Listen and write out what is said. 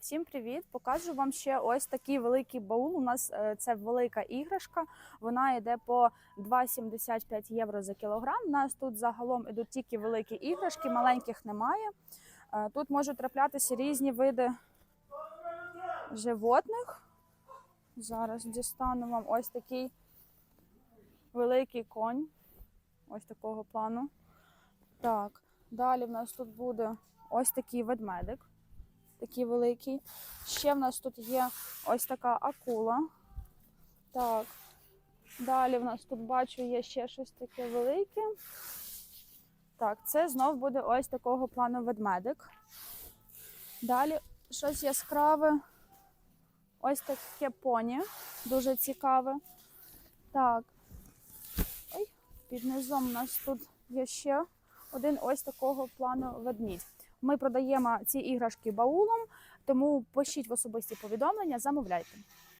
Всім привіт! Покажу вам ще ось такий великий баул. У нас е, це велика іграшка. Вона йде по 2,75 євро за кілограм. У нас тут загалом ідуть тільки великі іграшки, маленьких немає. Е, Тут можуть траплятися різні види животних. Зараз дістану вам ось такий великий конь. Ось такого плану. Так, далі в нас тут буде ось такий ведмедик такий великий. Ще в нас тут є ось така акула. Так. Далі в нас тут бачу є ще щось таке велике. Так, це знов буде ось такого плану ведмедик. Далі щось яскраве. Ось таке поні. Дуже цікаве. Так. Ой, під низом у нас тут є ще один ось такого плану ведмідь. Ми продаємо ці іграшки баулом, тому пишіть в особисті повідомлення, замовляйте.